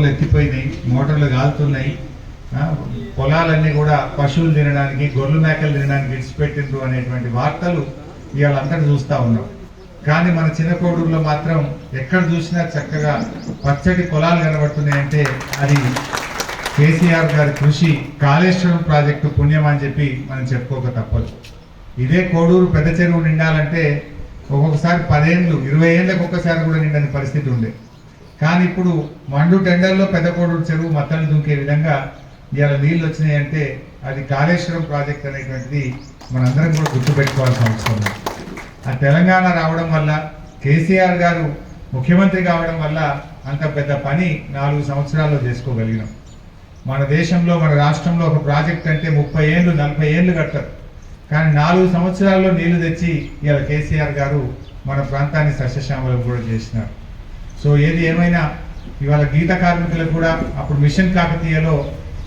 మోటార్లు ఎత్తిపోయినాయి మోటార్లు కాలుతున్నాయి. పొలాలన్నీ కూడా పశువులు తినడానికి గొర్రెలు మేకలు తినడానికి విడిచిపెట్టిండ్రు అనేటువంటి వార్తలు వీళ్ళందరూ చూస్తూ ఉన్నాం కానీ మన చిన్న కోడూరులో మాత్రం ఎక్కడ చూసినా చక్కగా పచ్చటి పొలాలు కనబడుతున్నాయంటే అది కేసీఆర్ గారి కృషి కాళేశ్వరం ప్రాజెక్టు పుణ్యం అని చెప్పి మనం చెప్పుకోక తప్పదు. ఇదే కోడూరు పెద్ద చెరువు నిండాలంటే ఒక్కొక్కసారి పదేళ్ళు ఇరవై ఏళ్ళకి ఒక్కసారి కూడా నిండని పరిస్థితి ఉండేది కానీ ఇప్పుడు మండు టెండర్లో పెద్ద కోడూరు చెరువు మత్తలు దుంకే విధంగా ఇవాళ నీళ్ళు వచ్చినాయంటే అది కాళేశ్వరం ప్రాజెక్ట్ అనేటువంటిది మనందరం కూడా గుర్తుపెట్టుకోవాల్సిన అవసరం ఉంది. ఆ తెలంగాణ రావడం వల్ల కేసీఆర్ గారు ముఖ్యమంత్రి కావడం వల్ల అంత పెద్ద పని నాలుగు సంవత్సరాల్లో చేసుకోగలిగినాం. మన దేశంలో మన రాష్ట్రంలో ఒక ప్రాజెక్ట్ అంటే ముప్పై ఏళ్ళు నలభై ఏళ్ళు కట్టరు. కానీ నాలుగు సంవత్సరాల్లో నీళ్ళు తెచ్చి ఇవాళ కేసీఆర్ గారు మన ప్రాంతాన్ని సస్యశ్యామలం కూడా చేసినారు. సో ఏది ఏమైనా ఇవాళ గీత కార్మికులకు కూడా అప్పుడు మిషన్ కాకతీయలో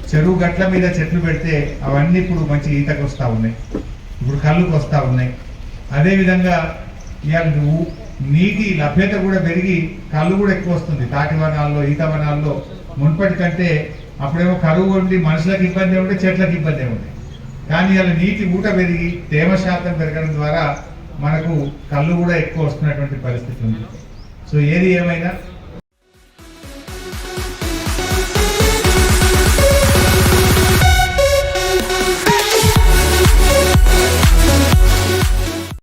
చెరువు గట్ల మీద చెట్లు పెడితే అవన్నీ ఇప్పుడు మంచి ఈతకు వస్తూ ఉన్నాయి. ఇప్పుడు కళ్ళుకు వస్తూ ఉన్నాయి. అదేవిధంగా ఇవాళ నీటి లభ్యత కూడా పెరిగి కళ్ళు కూడా ఎక్కువ వస్తుంది. తాటి వనాల్లో ఈత వనాల్లో మున్పటి కంటే అప్పుడేమో కరువు ఉండి మనుషులకు ఇబ్బంది ఉంటే చెట్లకు ఇబ్బంది ఉంది కానీ అలా నీటి ఊట పెరిగి తేమ శాతం పెరగడం ద్వారా మనకు కళ్ళు కూడా ఎక్కువ వస్తున్నటువంటి పరిస్థితి ఉంది. సో ఏది ఏమైనా